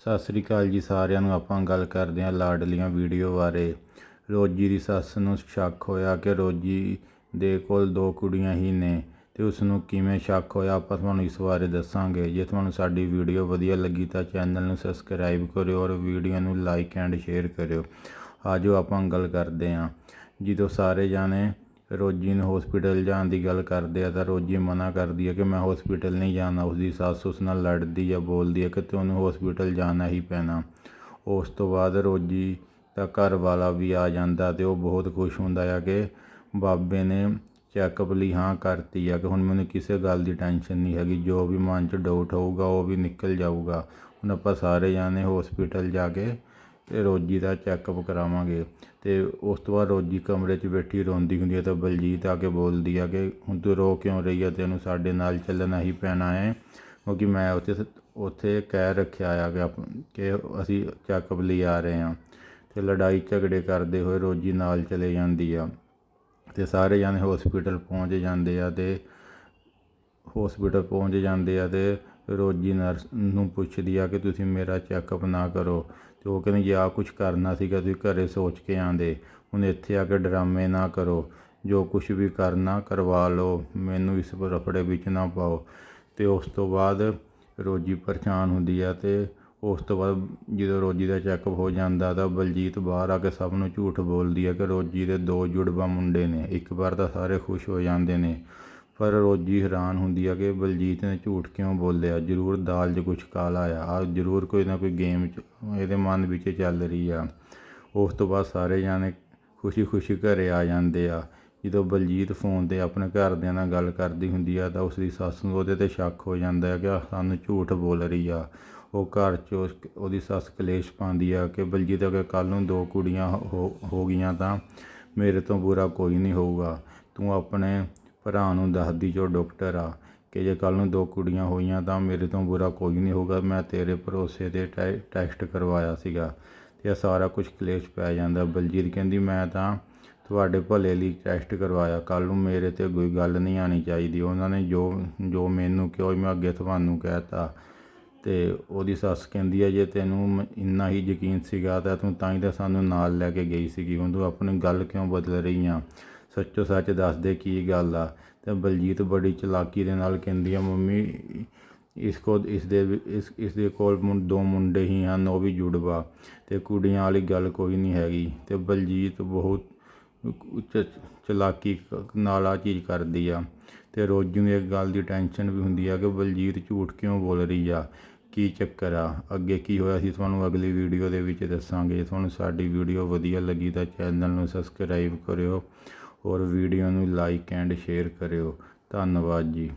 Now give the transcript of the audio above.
ਸਤਿ ਸ੍ਰੀ ਅਕਾਲ ਜੀ ਸਾਰਿਆਂ ਨੂੰ। ਆਪਾਂ ਗੱਲ ਕਰਦੇ ਹਾਂ ਲਾਡਲੀਆਂ ਵੀਡੀਓ ਬਾਰੇ। ਰੋਜੀ ਦੀ ਸੱਸ ਨੂੰ ਸ਼ੱਕ ਹੋਇਆ ਕਿ ਰੋਜੀ ਦੇ ਕੋਲ ਦੋ ਕੁੜੀਆਂ ਹੀ ਨੇ ਤੇ ਉਸ ਨੂੰ ਕਿਵੇਂ ਸ਼ੱਕ ਹੋਇਆ ਆਪਾਂ ਤੁਹਾਨੂੰ ਇਸ ਬਾਰੇ ਦੱਸਾਂਗੇ। ਜੇ ਤੁਹਾਨੂੰ ਸਾਡੀ ਵੀਡੀਓ ਵਧੀਆ ਲੱਗੀ ਤਾਂ ਚੈਨਲ ਨੂੰ ਸਬਸਕ੍ਰਾਈਬ ਕਰਿਓ ਔਰ ਵੀਡੀਓ ਨੂੰ ਲਾਈਕ ਐਂਡ ਸ਼ੇਅਰ ਕਰਿਓ। ਆਜੋ ਆਪਾਂ ਗੱਲ ਕਰਦੇ ਹਾਂ। ਜਦੋਂ ਸਾਰੇ ਜਾਣੇ ਰੋਜੀ ਨੂੰ ਹਸਪੀਟਲ ਜਾਣ ਦੀ ਗੱਲ ਕਰਦੇ ਆ ਤਾਂ ਰੋਜੀ ਮਨਾ ਕਰਦੀ ਹੈ ਕਿ ਮੈਂ ਹਸਪੀਟਲ ਨਹੀਂ ਜਾਣਾ, ਉਸਦੀ ਸੱਸ ਉਸ ਨਾਲ ਲੜਦੀ ਜਾਂ ਬੋਲਦੀ ਹੈ ਕਿ ਤੈਨੂੰ ਹਸਪੀਟਲ ਜਾਣਾ ਹੀ ਪੈਣਾ। ਉਸ ਤੋਂ ਬਾਅਦ ਰੋਜੀ ਦਾ ਘਰ ਵਾਲਾ ਵੀ ਆ ਜਾਂਦਾ ਤੇ ਉਹ ਬਹੁਤ ਖੁਸ਼ ਹੁੰਦਾ ਆ ਕਿ ਬਾਬੇ ਨੇ ਚੈੱਕਅਪ ਲਈ ਹਾਂ ਕਰਤੀ ਆ ਕਿ ਹੁਣ ਮੈਨੂੰ ਕਿਸੇ ਗੱਲ ਦੀ ਟੈਨਸ਼ਨ ਨਹੀਂ ਹੈਗੀ, ਜੋ ਵੀ ਮਨ 'ਚ ਡਾਊਟ ਹੋਊਗਾ ਉਹ ਵੀ ਨਿਕਲ ਜਾਊਗਾ। ਹੁਣ ਆਪਾਂ ਸਾਰੇ ਜਾਣੇ ਹਸਪੀਟਲ ਜਾ ਕੇ ਤੇ ਰੋਜੀ ਦਾ ਚੈੱਕਅਪ ਕਰਾਵਾਂਗੇ। ਤੇ ਉਸ ਤੋਂ ਬਾਅਦ ਰੋਜੀ ਕਮਰੇ 'ਚ ਬੈਠੀ ਰੋਂਦੀ ਹੁੰਦੀ ਹੈ ਤਾਂ ਬਲਜੀਤ ਆ ਕੇ ਬੋਲਦੀ ਆ ਕਿ ਹੁਣ ਤੂੰ ਰੋ ਕਿਉਂ ਰਹੀ ਆ? ਤੈਨੂੰ ਸਾਡੇ ਨਾਲ ਚੱਲਣਾ ਹੀ ਪੈਣਾ ਹੈ। ਕਿਉਂਕਿ ਮੈਂ ਉੱਥੇ ਉੱਥੇ ਕਹਿ ਰੱਖਿਆ ਆ ਕਿ ਆਪ- ਕਿ ਅਸੀਂ ਚੈੱਕਅਪ ਲਈ ਆ ਰਹੇ ਹਾਂ। ਤੇ ਲੜਾਈ ਝਗੜੇ ਕਰਦੇ ਹੋਏ ਰੋਜੀ ਨਾਲ ਚਲੇ ਜਾਂਦੀ ਆ। ਤੇ ਸਾਰੇ ਜਾਣੇ ਹਸਪੀਟਲ ਪਹੁੰਚ ਜਾਂਦੇ ਆ ਤੇ ਹਸਪੀਟਲ ਪਹੁੰਚ ਜਾਂਦੇ ਆ ਤੇ ਰੋਜੀ ਨਰਸ ਨੂੰ ਪੁੱਛਦੀ ਆ ਕਿ ਤੁਸੀਂ ਮੇਰਾ ਚੈੱਕਅਪ ਨਾ ਕਰੋ। ਤੇ ਉਹ ਕਹਿੰਦੀ, ਜੇ ਆ ਕੁਝ ਕਰਨਾ ਸੀਗਾ, ਤੁਸੀਂ ਘਰੇ ਸੋਚ ਕੇ ਆਂਦੇ ਹੁਣ ਇੱਥੇ ਆ ਕੇ ਡਰਾਮੇ ਨਾ ਕਰੋ। ਜੋ ਕੁਝ ਵੀ ਕਰਨਾ, ਕਰਵਾ ਲਓ। ਮੈਨੂੰ ਇਸ ਰਫੜੇ ਵਿੱਚ ਨਾ ਪਾਓ। ਤੇ ਉਸ ਤੋਂ ਬਾਅਦ ਰੋਜੀ ਪਰੇਸ਼ਾਨ ਹੁੰਦੀ ਆ ਤੇ ਉਸ ਤੋਂ ਬਾਅਦ ਜਦੋਂ ਰੋਜੀ ਦਾ ਚੈੱਕਅਪ ਹੋ ਜਾਂਦਾ ਤਾਂ ਬਲਜੀਤ ਬਾਹਰ ਆ ਕੇ ਸਭ ਨੂੰ ਝੂਠ ਬੋਲਦੀ ਹੈ ਕਿ ਰੋਜੀ ਦੇ ਦੋ ਜੁੜਵਾ ਮੁੰਡੇ ਨੇ। ਇੱਕ ਵਾਰ ਤਾਂ ਸਾਰੇ ਖੁਸ਼ ਹੋ ਜਾਂਦੇ ਨੇ। ਪਰ ਰੋਜੀ ਹੈਰਾਨ ਹੁੰਦੀ ਆ ਕਿ ਬਲਜੀਤ ਨੇ ਝੂਠ ਕਿਉਂ ਬੋਲਿਆ? ਜ਼ਰੂਰ ਦਾਲ 'ਚ ਕੁਝ ਕਾਲਾ ਆ ਆ ਜ਼ਰੂਰ ਕੋਈ ਨਾ ਕੋਈ ਗੇਮ ਇਹਦੇ ਮਨ ਵਿੱਚ ਚੱਲ ਰਹੀ ਆ। ਉਸ ਤੋਂ ਬਾਅਦ ਸਾਰੇ ਜਾਣੇ ਖੁਸ਼ੀ-ਖੁਸ਼ੀ ਘਰੇ ਆ ਜਾਂਦੇ ਆ। ਜਦੋਂ ਬਲਜੀਤ ਫੋਨ ਤੇ ਆਪਣੇ ਘਰਦਿਆਂ ਨਾਲ ਗੱਲ ਕਰਦੀ ਹੁੰਦੀ ਆ ਤਾਂ ਉਸ ਦੀ ਸੱਸ ਨੂੰ ਉਹਦੇ ਤੇ ਸ਼ੱਕ ਹੋ ਜਾਂਦਾ ਹੈ ਕਿ ਸਾਨੂੰ ਝੂਠ ਬੋਲ ਰਹੀ ਆ। ਉਹ ਘਰ 'ਚ ਉਸ- ਉਹਦੀ ਸੱਸ ਕਲੇਸ਼ ਪਾਉਂਦੀ ਆ ਕਿ ਬਲਜੀਤ ਅਗਰ ਕੱਲ ਨੂੰ ਦੋ ਕੁੜੀਆਂ ਹੋ ਹੋ ਗਈਆਂ ਤਾਂ ਮੇਰੇ ਤੋਂ ਬੁਰਾ ਕੋਈ ਨਹੀਂ ਹੋਊਗਾ। ਤੂੰ ਆਪਣੇ ਭਰਾ ਨੂੰ ਦੱਸਦੀ ਜੋ ਡਾਕਟਰ ਆ ਕਿ ਜੇ ਕੱਲ ਨੂੰ ਦੋ ਕੁੜੀਆਂ ਹੋਈਆਂ ਤਾਂ ਮੇਰੇ ਤੋਂ ਬੁਰਾ ਕੋਈ ਨਹੀਂ ਹੋਊਗਾ। ਮੈਂ ਤੇਰੇ ਭਰੋਸੇ ਤੇ ਟੈ- ਟੈਸਟ ਕਰਵਾਇਆ ਸੀਗਾ ਤੇ ਇਹ ਸਾਰਾ ਕੁਝ ਕਲੇਸ਼ ਪੈ ਜਾਂਦਾ। ਬਲਜੀਤ ਕਹਿੰਦੀ, ਮੈਂ ਤਾਂ ਤੁਹਾਡੇ ਭਲੇ ਲਈ ਟੈਸਟ ਕਰਵਾਇਆ। ਕੱਲ ਨੂੰ ਮੇਰੇ ਤੇ ਕੋਈ ਗੱਲ ਨਹੀਂ ਆਣੀ ਚਾਹੀਦੀ। ਉਹਨਾਂ ਨੇ ਜੋ ਜੋ ਮੈਨੂੰ ਕਿਹਾ ਮੈਂ ਅੱਗੇ ਤੁਹਾਨੂੰ ਕਹਿਤਾ। ਤੇ ਉਹਦੀ ਸੱਸ ਕਹਿੰਦੀ ਹੈ ਜੇ ਤੈਨੂੰ ਮ- ਇੰਨਾ ਹੀ ਯਕੀਨ ਸੀਗਾ ਤਾਂ ਤੂੰ ਤਾਂ ਹੀ ਤਾਂ ਸਾਨੂੰ ਨਾਲ ਲੈ ਕੇ ਗਈ ਸੀਗੀ। ਹੁਣ ਤੂੰ ਆਪਣੀ ਗੱਲ ਕਿਉਂ ਬਦਲ ਰਹੀ ਆ? ਸੱਚੋ ਸੱਚ ਦੱਸ ਦੇ ਕੀ ਗੱਲ ਆ? ਤੇ ਬਲਜੀਤ ਬੜੀ ਚਲਾਕੀ ਦੇ ਨਾਲ ਕਹਿੰਦੀ ਆ, ਮੰਮੀ, ਇਸ ਕੋ, ਇਸ ਦੇ ਵੀ- ਇਸ ਇਸ ਦੇ ਕੋਲ ਮੁੰ- ਦੋ ਮੁੰਡੇ ਹੀ ਹਨ, ਉਹ ਵੀ ਜੁੜਵਾ। ਤੇ ਕੁੜੀਆਂ ਵਾਲੀ ਗੱਲ ਕੋਈ ਨਹੀਂ ਹੈਗੀ। ਤੇ ਬਲਜੀਤ ਬਹੁਤ ਚਲਾਕੀ ਨਾਲ ਆ ਚੀਜ਼ ਕਰਦੀ ਆ। ਤੇ ਰੋਜ਼ੂ ਨੂੰ ਇੱਕ ਗੱਲ ਦੀ ਟੈਨਸ਼ਨ ਵੀ ਹੁੰਦੀ ਆ ਕਿ ਬਲਜੀਤ ਝੂਠ ਕਿਉਂ ਬੋਲ ਰਹੀ ਆ? ਕੀ ਚੱਕਰ ਆ? ਅੱਗੇ ਕੀ ਹੋਇਆ ਸੀ? ਤੁਹਾਨੂੰ ਅਗਲੀ ਵੀਡੀਓ ਦੇ ਵਿੱਚ ਦੱਸਾਂਗੇ। ਤੁਹਾਨੂੰ ਸਾਡੀ ਵੀਡੀਓ ਵਧੀਆ ਲੱਗੀ ਤਾਂ ਚੈਨਲ ਨੂੰ ਸਬਸਕ੍ਰਾਈਬ ਕਰਿਓ। ਔਰ ਵੀਡੀਓ ਨੂੰ ਲਾਈਕ ਐਂਡ ਸ਼ੇਅਰ ਕਰਿਓ। ਧੰਨਵਾਦ ਜੀ।